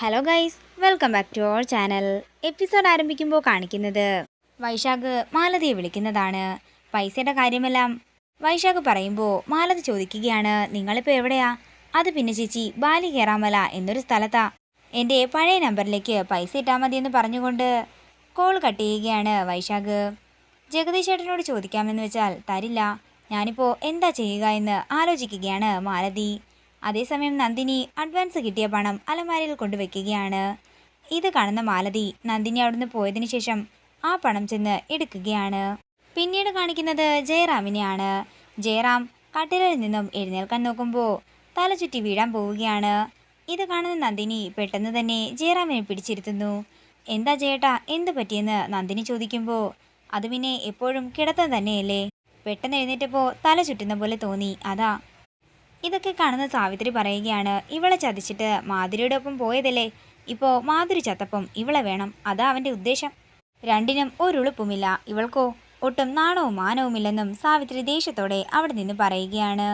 Hello guys welcome back to our channel episode ആരംഭിക്കുമ്പോൾ കാണിക്കുന്നത് വൈശാഖ് മാലതിയെ വിളിക്കുന്നതാണ്. പൈസയുടെ കാര്യമെല്ലാം വൈശാഖ് പറയുമ്പോൾ മാലതി ചോദിക്കുകയാണ് നിങ്ങളിപ്പോൾ എവിടെയാ? അത് പിന്നെ ചേച്ചി ബാലി കയറാമല എന്നൊരു സ്ഥലത്താ. എന്റെ പഴയ നമ്പറിലേക്ക് പൈസ ഇട്ടാൽ മതിയെന്ന് പറഞ്ഞുകൊണ്ട് കോൾ കട്ട് ചെയ്യുകയാണ് വൈശാഖ്. ജഗദീഷ് ചേട്ടനോട് ചോദിക്കാമെന്ന് വെച്ചാൽ തരില്ല. ഞാനിപ്പോൾ എന്താ ചെയ്യുക എന്ന് ആലോചിക്കുകയാണ് മാലതി. അതേസമയം നന്ദിനി അഡ്വാൻസ് കിട്ടിയ പണം അലമാരയിൽ കൊണ്ടുവയ്ക്കുകയാണ്. ഇത് കാണുന്ന മാലതി നന്ദിനി അവിടുന്ന് പോയതിനു ശേഷം ആ പണം ചെന്ന് എടുക്കുകയാണ്. പിന്നീട് കാണിക്കുന്നത് ജയറാമിനെയാണ്. ജയറാം കട്ടിലിൽ നിന്നും എഴുന്നേൽക്കാൻ നോക്കുമ്പോൾ തല ചുറ്റി വീഴാൻ പോവുകയാണ്. ഇത് കാണുന്ന നന്ദിനി പെട്ടെന്ന് തന്നെ ജയറാമിനെ പിടിച്ചിരുത്തുന്നു. എന്താ ചേട്ടാ എന്ത് പറ്റിയെന്ന്? നന്ദിനി ചോദിക്കുമ്പോൾ അത് പിന്നെ എപ്പോഴും കിടത്തം തന്നെയല്ലേ? പെട്ടെന്ന് എഴുന്നേറ്റപ്പോൾ തല ചുറ്റുന്ന പോലെ തോന്നി. അതാ ഇതൊക്കെ കാണുന്ന സാവിത്രി പറയുകയാണ് ഇവളെ ചതിച്ചിട്ട് മാധുരിയുടെ ഒപ്പം പോയതല്ലേ? ഇപ്പോൾ മാധുരി ചത്തപ്പം ഇവളെ വേണം. അതാ അവന്റെ ഉദ്ദേശം. രണ്ടിനും ഒരുളുപ്പുമില്ല. ഇവൾക്കോ ഒട്ടും നാണവും മാനവുമില്ലെന്നും സാവിത്രി ദേഷ്യത്തോടെ അവിടെ നിന്ന് പറയുകയാണ്.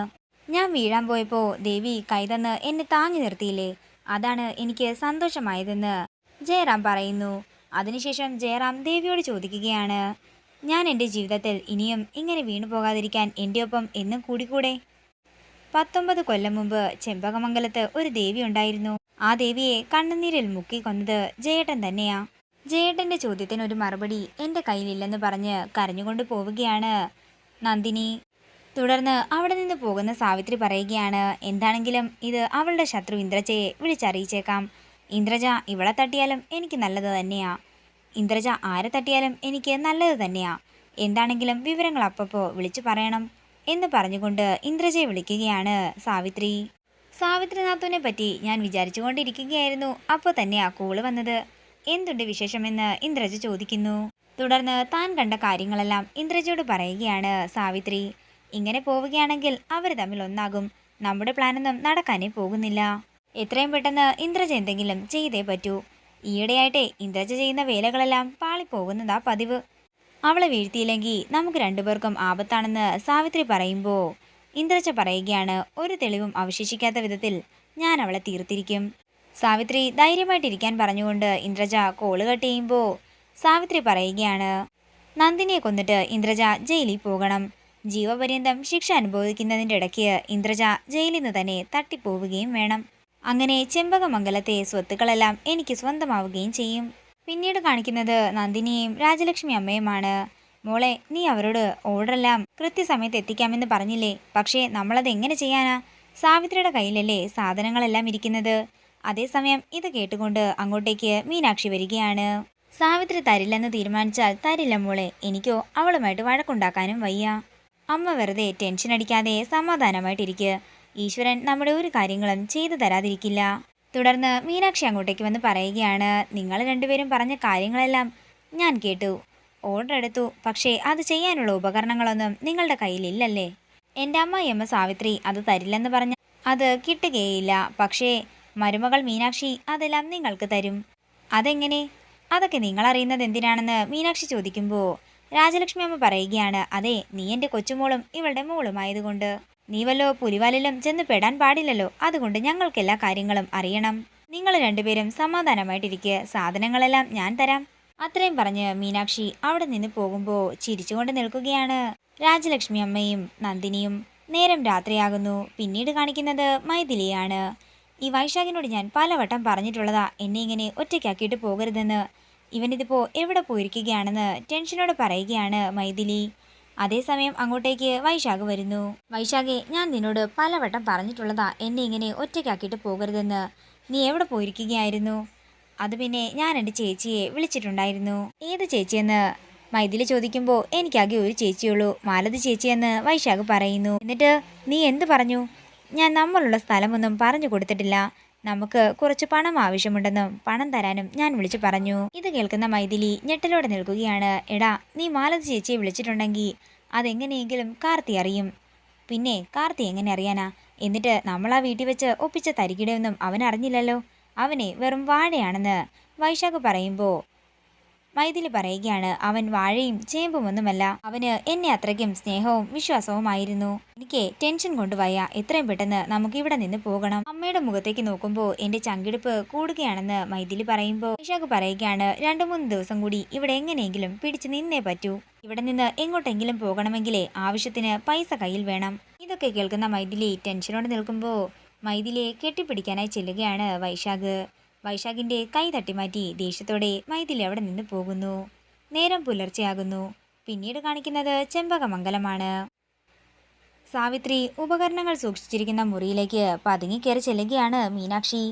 ഞാൻ വീഴാൻ പോയപ്പോൾ ദേവി കൈതന്ന് എന്നെ താങ്ങി നിർത്തിയില്ലേ? അതാണ് എനിക്ക് സന്തോഷമായതെന്ന് ജയറാം പറയുന്നു. അതിനുശേഷം ജയറാം ദേവിയോട് ചോദിക്കുകയാണ് ഞാൻ എന്റെ ജീവിതത്തിൽ ഇനിയും ഇങ്ങനെ വീണു പോകാതിരിക്കാൻ എന്റെ ഒപ്പം എന്നും കൂടിക്കൂടെ? പത്തൊമ്പത് കൊല്ലം മുമ്പ് ചെമ്പകമംഗലത്ത് ഒരു ദേവി ഉണ്ടായിരുന്നു. ആ ദേവിയെ കണ്ണുനീരിൽ മുക്കിക്കൊന്നത് ജയേട്ടൻ തന്നെയാ. ജയേട്ടന്റെ ചോദ്യത്തിന് ഒരു മറുപടി എന്റെ കയ്യിലില്ലെന്ന് പറഞ്ഞ് കരഞ്ഞുകൊണ്ട് പോവുകയാണ് നന്ദിനി. തുടർന്ന് അവിടെ നിന്ന് പോകുന്ന സാവിത്രി പറയുകയാണ് എന്താണെങ്കിലും ഇത് അവളുടെ ശത്രു ഇന്ദ്രജയെ വിളിച്ചറിയിച്ചേക്കാം. ഇന്ദ്രജ ഇവളെ തട്ടിയാലും എനിക്ക് നല്ലത് തന്നെയാ. ഇന്ദ്രജ ആരെ തട്ടിയാലും എനിക്ക് നല്ലത് തന്നെയാ. എന്താണെങ്കിലും വിവരങ്ങൾ അപ്പപ്പോൾ വിളിച്ചു പറയണം. എന്ന് പറഞ്ഞുകൊണ്ട് ഇന്ദ്രജയെ വിളിക്കുകയാണ് സാവിത്രി. സാവിത്രിനാഥുവിനെ പറ്റി ഞാൻ വിചാരിച്ചുകൊണ്ടിരിക്കുകയായിരുന്നു. അപ്പോൾ ആ കൂൾ വന്നത്. എന്തുണ്ട് വിശേഷമെന്ന് ഇന്ദ്രജ ചോദിക്കുന്നു. തുടർന്ന് താൻ കണ്ട കാര്യങ്ങളെല്ലാം ഇന്ദ്രജയോട് പറയുകയാണ് സാവിത്രി. ഇങ്ങനെ പോവുകയാണെങ്കിൽ അവർ തമ്മിൽ ഒന്നാകും. നമ്മുടെ പ്ലാനൊന്നും നടക്കാനേ പോകുന്നില്ല. എത്രയും പെട്ടെന്ന് ഇന്ദ്രജ എന്തെങ്കിലും ചെയ്തേ പറ്റൂ. ഈയിടെയായിട്ടേ ഇന്ദ്രജ ചെയ്യുന്ന വേലകളെല്ലാം പാളിപ്പോകുന്നതാ പതിവ്. അവളെ വീഴ്ത്തിയില്ലെങ്കിൽ നമുക്ക് രണ്ടുപേർക്കും ആപത്താണെന്ന് സാവിത്രി പറയുമ്പോൾ ഇന്ദ്രജ പറയുകയാണ് ഒരു തെളിവും അവശേഷിക്കാത്ത വിധത്തിൽ ഞാൻ അവളെ തീർത്തിരിക്കും. സാവിത്രി ധൈര്യമായിട്ടിരിക്കാൻ പറഞ്ഞുകൊണ്ട് ഇന്ദ്രജ കോൾ കട്ട് ചെയ്യുമ്പോൾ സാവിത്രി പറയുകയാണ് നന്ദിനിയെ കൊന്നിട്ട് ഇന്ദ്രജ ജയിലിൽ പോകണം. ജീവപര്യന്തം ശിക്ഷ അനുഭവിക്കുന്നതിന്റെ ഇടയ്ക്ക് ഇന്ദ്രജ ജയിലിൽ നിന്ന് തന്നെ തട്ടിപ്പോവുകയും വേണം. അങ്ങനെ ചെമ്പകമംഗലത്തെ സ്വത്തുക്കളെല്ലാം എനിക്ക് സ്വന്തമാവുകയും ചെയ്യും. പിന്നീട് കാണിക്കുന്നത് നന്ദിനിയും രാജലക്ഷ്മി അമ്മയുമാണ്. മോളെ നീ അവരോട് ഓർഡറെല്ലാം കൃത്യസമയത്ത് എത്തിക്കാമെന്ന് പറഞ്ഞില്ലേ? പക്ഷേ നമ്മളത് എങ്ങനെ ചെയ്യാനാ? സാവിത്രിയുടെ കയ്യിലല്ലേ സാധനങ്ങളെല്ലാം ഇരിക്കുന്നത്? അതേസമയം ഇത് കേട്ടുകൊണ്ട് അങ്ങോട്ടേക്ക് മീനാക്ഷി വരികയാണ്. സാവിത്രി തരില്ലെന്ന് തീരുമാനിച്ചാൽ തരില്ല മോളെ. എനിക്കോ അവളുമായിട്ട് വഴക്കുണ്ടാക്കാനും വയ്യ. അമ്മ വെറുതെ ടെൻഷൻ അടിക്കാതെ സമാധാനമായിട്ടിരിക്കുക ഈശ്വരൻ നമ്മുടെ ഒരു കാര്യങ്ങളും ചെയ്തു തരാതിരിക്കില്ല. തുടർന്ന് മീനാക്ഷി അങ്ങോട്ടേക്ക് വന്ന് പറയുകയാണ് നിങ്ങൾ രണ്ടുപേരും പറഞ്ഞ കാര്യങ്ങളെല്ലാം ഞാൻ കേട്ടു. ഓർഡർ എടുത്തു. പക്ഷേ അത് ചെയ്യാനുള്ള ഉപകരണങ്ങളൊന്നും നിങ്ങളുടെ കയ്യിലില്ലല്ലേ? എന്റെ അമ്മ എം എസ് സാവിത്രി അത് തരില്ലെന്ന് പറഞ്ഞ അത് കിട്ടുകയില്ല പക്ഷേ മരുമകൾ മീനാക്ഷി അതെല്ലാം നിങ്ങൾക്ക് തരും. അതെങ്ങനെ? അതൊക്കെ നിങ്ങൾ അറിയുന്നത് എന്തിനാണെന്ന് മീനാക്ഷി ചോദിക്കുമ്പോൾ രാജലക്ഷ്മി അമ്മ പറയുകയാണ് അതെ നീ എന്റെ കൊച്ചുമോളും ഇവളുടെ മോളുമായതുകൊണ്ട്. നീ വല്ലോ പുലിവാലിലും ചെന്ന് പെടാൻ പാടില്ലല്ലോ. അതുകൊണ്ട് ഞങ്ങൾക്ക് എല്ലാ കാര്യങ്ങളും അറിയണം. നിങ്ങൾ രണ്ടുപേരും സമാധാനമായിട്ടിരിക്കുക സാധനങ്ങളെല്ലാം ഞാൻ തരാം. അത്രയും പറഞ്ഞ് മീനാക്ഷി അവിടെ നിന്ന് പോകുമ്പോൾ ചിരിച്ചുകൊണ്ട് നിൽക്കുകയാണ്. രാജലക്ഷ്മി അമ്മയും നന്ദിനിയും നേരം രാത്രിയാകുന്നു. പിന്നീട് കാണിക്കുന്നത് മൈഥിലിയാണ്. ഈ വൈശാഖിനോട് ഞാൻ പലവട്ടം പറഞ്ഞിട്ടുള്ളതാ. എന്നെ ഇങ്ങനെ ഒറ്റയ്ക്കാക്കിയിട്ട് പോകരുതെന്ന്. ഇവനിതിപ്പോൾ എവിടെ പോയിരിക്കുകയാണെന്ന് ടെൻഷനോടെ പറയുകയാണ് മൈഥിലി. അതേസമയം അങ്ങോട്ടേക്ക് വൈശാഖ് വരുന്നു. വൈശാഖെ ഞാൻ നിന്നോട് പലവട്ടം പറഞ്ഞിട്ടുള്ളതാ എന്നെ ഇങ്ങനെ ഒറ്റയ്ക്കാക്കിയിട്ട് പോകരുതെന്ന്. നീ എവിടെ പോയിരിക്കുകയായിരുന്നു? അത് പിന്നെ ഞാൻ എന്റെ ചേച്ചിയെ വിളിച്ചിട്ടുണ്ടായിരുന്നു. ഏത് ചേച്ചിയെന്ന്? മൈഥിലി ചോദിക്കുമ്പോൾ എനിക്കാകെ ഒരു ചേച്ചിയുള്ളൂ. മാലതി ചേച്ചിയെന്ന് വൈശാഖ് പറയുന്നു. എന്നിട്ട് നീ എന്ത് പറഞ്ഞു? ഞാൻ നമ്മളുള്ള സ്ഥലമൊന്നും പറഞ്ഞു കൊടുത്തിട്ടില്ല. നമുക്ക് കുറച്ച് പണം ആവശ്യമുണ്ടെന്നും പണം തരാനും ഞാൻ വിളിച്ചു പറഞ്ഞു. ഇത് കേൾക്കുന്ന മൈഥിലി ഞെട്ടലോടെ നിൽക്കുകയാണ്. എടാ നീ മാലതി ചേച്ചിയെ വിളിച്ചിട്ടുണ്ടെങ്കിൽ അതെങ്ങനെയെങ്കിലും കാർത്തി അറിയും. പിന്നെ കാർത്തി എങ്ങനെ അറിയാനാ? എന്നിട്ട് നമ്മൾ ആ വീട്ടിൽ വെച്ച് ഒപ്പിച്ച തരികിടയൊന്നും അവൻ അറിഞ്ഞില്ലല്ലോ അവനെ വെറും വാഴയാണെന്ന് വൈശാഖ് പറയുമ്പോൾ മൈഥിലി പറയുകയാണ് അവൻ വാഴയും ചേമ്പും ഒന്നുമല്ല. അവന് എന്നെ അത്രയ്ക്കും സ്നേഹവും വിശ്വാസവുമായിരുന്നു. എനിക്ക് ടെൻഷൻ കൊണ്ടുവയ്യ എത്രയും പെട്ടെന്ന് നമുക്ക് ഇവിടെ നിന്ന് പോകണം. അമ്മയുടെ മുഖത്തേക്ക് നോക്കുമ്പോൾ എന്റെ ചങ്കിടിപ്പ് കൂടുകയാണെന്ന് മൈഥിലി പറയുമ്പോൾ വിശാഖ് പറയുകയാണ് രണ്ടു മൂന്ന് ദിവസം കൂടി ഇവിടെ എങ്ങനെയെങ്കിലും പിടിച്ചു നിന്നേ പറ്റൂ. ഇവിടെ നിന്ന് എങ്ങോട്ടെങ്കിലും പോകണമെങ്കിലേ ആവശ്യത്തിന് പൈസ കയ്യിൽ വേണം. ഇതൊക്കെ കേൾക്കുന്ന മൈഥിലി ടെൻഷനോട് നിൽക്കുമ്പോൾ മൈഥിലിയെ കെട്ടിപ്പിടിക്കാനായി ചെല്ലുകയാണ് വൈശാഖ്. വൈശാഖിന്റെ കൈ തട്ടിമാറ്റി ദേഷ്യത്തോടെ മൈഥിലി അവിടെ നിന്ന് പോകുന്നു. നേരം പുലർച്ചെയാകുന്നു. പിന്നീട് കാണിക്കുന്നത് ചെമ്പകമംഗലമാണ്. സാവിത്രി ഉപകരണങ്ങൾ സൂക്ഷിച്ചിരിക്കുന്ന മുറിയിലേക്ക് പതുങ്ങി കയറി ചെല്ലുകയാണ് മീനാക്ഷി.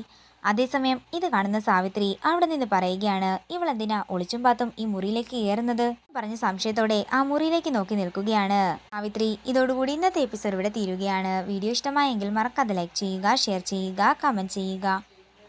അതേസമയം ഇത് കാണുന്ന സാവിത്രി അവിടെ നിന്ന് പറയുകയാണ് ഇവളെന്തിനാ ഒളിച്ചും പാത്തും ഈ മുറിയിലേക്ക് കയറുന്നത്? പറഞ്ഞ സംശയത്തോടെ ആ മുറിയിലേക്ക് നോക്കി നിൽക്കുകയാണ്. സാവിത്രി ഇതോടുകൂടി ഇന്നത്തെ എപ്പിസോഡ് ഇവിടെ തീരുകയാണ്. വീഡിയോ ഇഷ്ടമായെങ്കിൽ മറക്കാതെ ലൈക്ക് ചെയ്യുക ഷെയർ ചെയ്യുക കമന്റ് ചെയ്യുക.